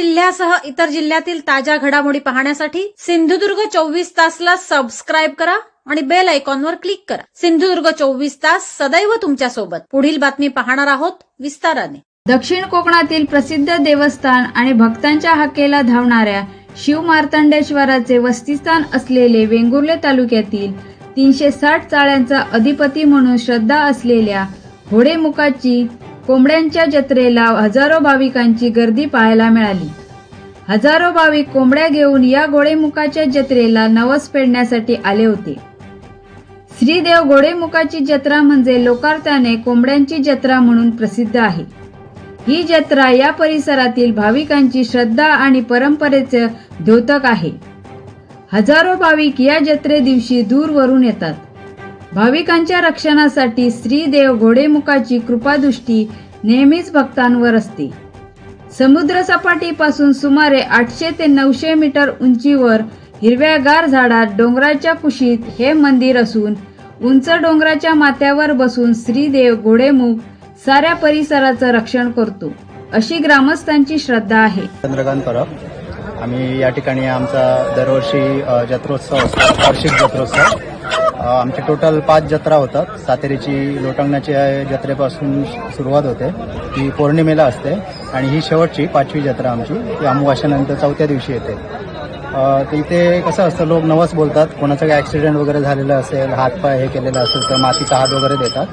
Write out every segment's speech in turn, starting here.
जिल्ह्यासह इतर जिल्ह्यातील ताज्या घडामोडी पाहण्यासाठी सिंधुदुर्ग चोवीस तासला सबस्क्राईब करा आणि बेल आयकॉनवर क्लिक करा. सिंधुदुर्ग चोवीस तास सदैव तुमच्यासोबत पुढील बातमी पाहणार आहोत विस्ताराने. दक्षिण कोकणातील प्रसिद्ध देवस्थान आणि भक्तांच्या हाकेला धावणाऱ्या शिव मार्तंडेश्वराचे वस्तीस्थान असलेले वेंगुर्ले तालुक्यातील तीनशे साठ चाळ्यांचा अधिपती म्हणून श्रद्धा असलेल्या घोडेमुखाची कोंबड्यांच्या जत्रेला हजारो भाविकांची गर्दी पाहायला मिळाली. हजारो भाविक कोंबड्या घेऊन या घोडेमुखाच्या जत्रेला नवस फेडण्यासाठी आले होते. श्रीदेव घोडेमुखाची जत्रा म्हणजे लोकार्थाने कोंबड्यांची जत्रा म्हणून प्रसिद्ध आहे. ही जत्रा या परिसरातील भाविकांची श्रद्धा आणि परंपरेचे द्योतक आहे. हजारो भाविक या जत्रे दिवशी दूरवरून येतात. भाविकांच्या रक्षणासाठी श्रीदेव घोडेमुखाची कृपादृष्टी नेहमीच भक्तांवर असते. समुद्र सपाटीपासून सुमारे आठशे ते नऊशे मीटर उंचीवर हिरव्यागार झाडात डोंगराच्या कुशीत हे मंदिर असून उंच डोंगराच्या माथ्यावर बसून श्रीदेव घोडेमुख साऱ्या परिसराचं रक्षण करतो अशी ग्रामस्थांची श्रद्धा आहे. चंद्रकांत परब. आम्ही या ठिकाणी आमचा दरवर्षी जत्रोत्सव असतो वार्षिक जत्रोत्सव. आमचे टोटल पाच जत्रा होतात. सातेरीची लोटंगणाच्या जत्रेपासून सुरुवात होते. ती पौर्णिमेला असते. आणि ही शेवटची पाचवी जत्रा आमची. ती अमावास्यानंतर चौथ्या दिवशी येते. तिथे तर इथे कसं असतं लोक नवस बोलतात. कोणाचा काही ॲक्सिडेंट वगैरे झालेला असेल हातपाय हे केलेला असेल तर मातीचा हात वगैरे देतात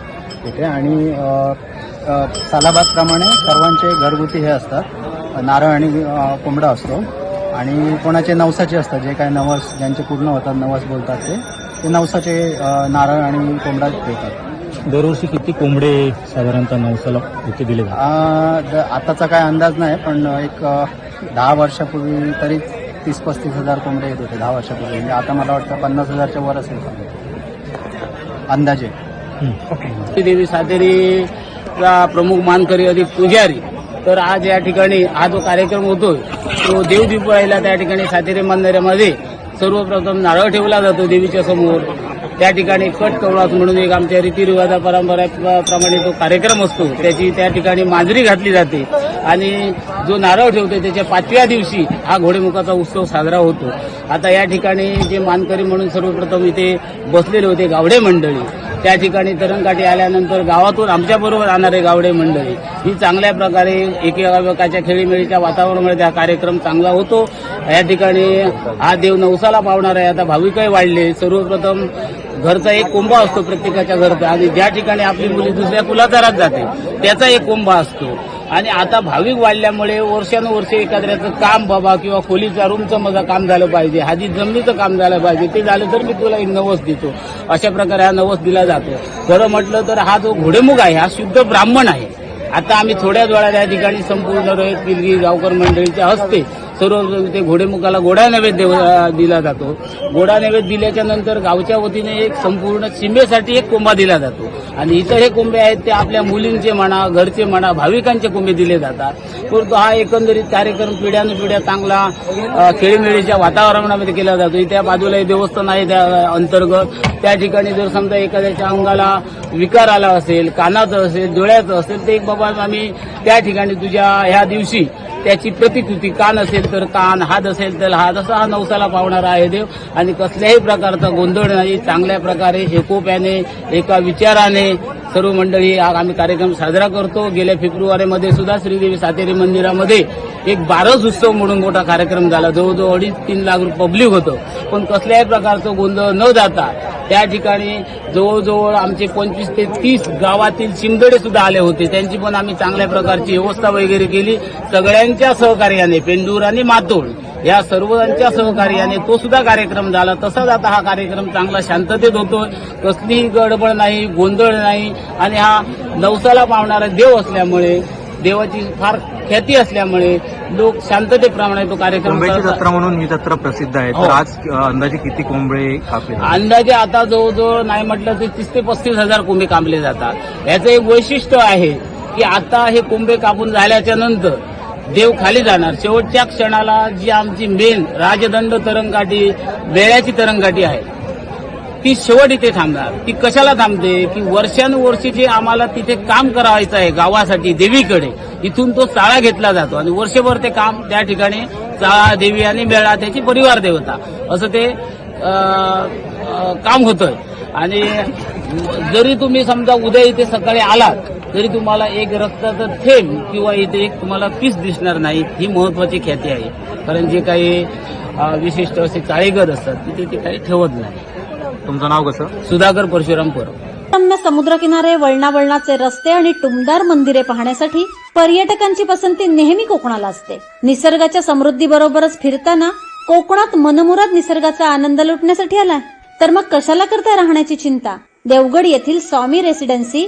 तिथे आणि सालाबादप्रमाणे सर्वांचे घरगुती हे असतात. नारळ आणि कोंबडा असतो. आणि कोणाचे नवसाचे असतात जे काय नवस ज्यांचे पूर्ण होतात नवस बोलतात ते. ते नवसाचे नारळ आणि कोंबडा देतात. दरवर्षी किती कोंबडे साधारणतः नवसाला इथे दिले जातात? आताचा काय अंदाज नाही पण एक दहा वर्षापूर्वी तरी तीस पस्तीस हजार कोंबडे येत होते दहा वर्षापूर्वी. म्हणजे आता मला वाटतं पन्नास हजारच्या वर असेल अंदाजे. देवी सातेरीचा प्रमुख मानकरी अधिक पुजारी. तर आज या ठिकाणी हा जो कार्यक्रम होतोय तो देवदीपाळीला त्या ठिकाणी सातेरी मंदिरामध्ये. सर्वप्रथम नारळ ठेवला जातो देवीच्या समोर. त्या ठिकाणी कट कवळात म्हणून एक आमच्या रीतिरिवाजा परंपरेप्रमाणे तो कार्यक्रम असतो. त्याची त्या ठिकाणी मांजरी घातली जाते. आणि जो नारळ ठेवतो त्याच्या पाचव्या दिवशी हा घोडेमुखाचा उत्सव साजरा होतो. आता या ठिकाणी जे मानकरी म्हणून सर्वप्रथम इथे बसलेले होते गावडे मंडळी. त्या ठिकाणी तरंगकाठी आल्यानंतर गावातून आमच्याबरोबर आणणारे गावडे मंडळी. ही चांगल्या प्रकारे एकेकाच्या खेळीमेळीच्या वातावरणामुळे त्या कार्यक्रम चांगला होतो. या ठिकाणी हा देव नवसाला पावणार आहे. आता भाविकही वाढले. सर्वप्रथम घरचा एक कोंबा असतो प्रत्येकाच्या घरचा. आणि ज्या ठिकाणी आपली मुली दुसऱ्या कुलाचारात जाते त्याचा एक कोंबा असतो. आणि आता भाविक वाढल्यामुळे वर्षानुवर्ष एखाद्याचं काम बाबा किंवा खोलीचा रूमचं माझं काम झालं पाहिजे हाजी जमिनीचं काम झालं पाहिजे ते झालं तर मी तुला एक नवस देतो. अशा प्रकारे हा नवस दिला जातो. खरं म्हटलं तर हा जो घोडेमुख आहे हा शुद्ध ब्राह्मण आहे. आता आम्ही थोड्याच वेळात या ठिकाणी संपूर्ण रोहित पिलगी गावकर मंडळीच्या हस्ते सर्व ते घोडेमुखाला गोडा नैवेद्य देव- दिला जातो. गोडा नैवेद्य दिल्याच्या नंतर गावच्या वतीने एक संपूर्ण सीमेसाठी एक कोंबा दिला जातो. आणि इतर हे कोंबे आहेत ते आपल्या मुलींचे म्हणा घरचे म्हणा भाविकांचे कोंबे दिले जातात. परंतु हा एकंदरीत कार्यक्रम पिढ्यानपिढ्या चांगला खेळीमेळीच्या वातावरणामध्ये केला जातो. त्या बाजूला देवस्थान आहे त्या अंतर्गत. त्या ठिकाणी जर समजा एखाद्याच्या अंगाला विकार आला असेल कानाचं असेल डोळ्याचं असेल ते एक बाबा आम्ही त्या ठिकाणी तुझ्या ह्या दिवशी त्याची प्रतिकृती कान असेल तर कान हात असेल तर हात असा हा नवसाला पावणारा आहे देव. आणि कसल्याही प्रकारचा गोंधळ नाही चांगल्या प्रकारे एकोप्याने एका विचाराने सर्व मंडळी हा आम्ही कार्यक्रम साजरा करतो. गेल्या फेब्रुवारीमध्ये सुद्धा श्रीदेवी सातेरी मंदिरामध्ये एक बारस उत्सव म्हणून मोठा कार्यक्रम झाला. जवळजवळ अडीच तीन लाख रुपये पब्लिक होतं. पण कसल्याही प्रकारचं गोंधळ न जाता त्या ठिकाणी जवळजवळ आमचे पंचवीस ते तीस गावातील शिमदडे सुद्धा आले होते. त्यांची पण आम्ही चांगल्या प्रकारची व्यवस्था वगैरे केली. सगळ्यांच्या सहकार्याने पेंडूर आणि मातोड या सर्वांच्या सहकार्याने तो सुद्धा कार्यक्रम झाला तसाच आता हा कार्यक्रम चांगला शांततेत होतोय कसलीही गडबड नाही गोंधळ नाही आणि हा नवसाला पावणारा देव असल्यामुळे देवाची फार ख्याती असल्यामुळे लोक शांततेप्रमाणे तो कार्यक्रम. जत्रा म्हणून ही जत्रा प्रसिद्ध आहे हो. तर आज अंदाजे किती कापले जातात? अंदाजे आता जवळजवळ नाही म्हटलं तर तीस ते पस्तीस हजार कोंबे कापले जातात याचं एक वैशिष्ट्य आहे की आता हे कोंबे कापून झाल्याच्यानंतर देव खाली जाणार. शेवटच्या क्षणाला जी आमची मेन राजदंड तरंगकाठी बेळ्याची तरंगकाठी आहे ती शेवट इथे थांबणार. ती कशाला थांबते? की वर्षानुवर्षी जे आम्हाला तिथे काम करायचं आहे गावासाठी देवीकडे इथून तो चाळा घेतला जातो. आणि वर्षभर ते काम त्या ठिकाणी चाळा देवी आणि मेळा त्याची परिवार देवता. असं ते काम होतं आणि जरी तुम्ही समजा उद्या इथे सकाळी आलात तरी तुम्हाला एक रक्ताचं थेंब किंवा इथे एक तुम्हाला पीस दिसणार नाही ही महत्वाची ख्याती आहे. कारण जे काही विशिष्ट असे चाळीगर असतात तिथे ते काही ठेवत नाही. तुमचं नाव कसं? सुधाकर परशुराम परब रम्य समुद्रकिनारे वळणा वळणाचे रस्ते आणि टुमदार मंदिरे पाहण्यासाठी पर्यटकांची पसंती नेहमी कोकणाला असते. निसर्गाच्या समृद्धीबरोबरच फिरताना कोकणात मनमुराद निसर्गाचा आनंद लुटण्यासाठी आलाय. तर मग कशाला करताय राहण्याची चिंता? देवगड येथील Swami residency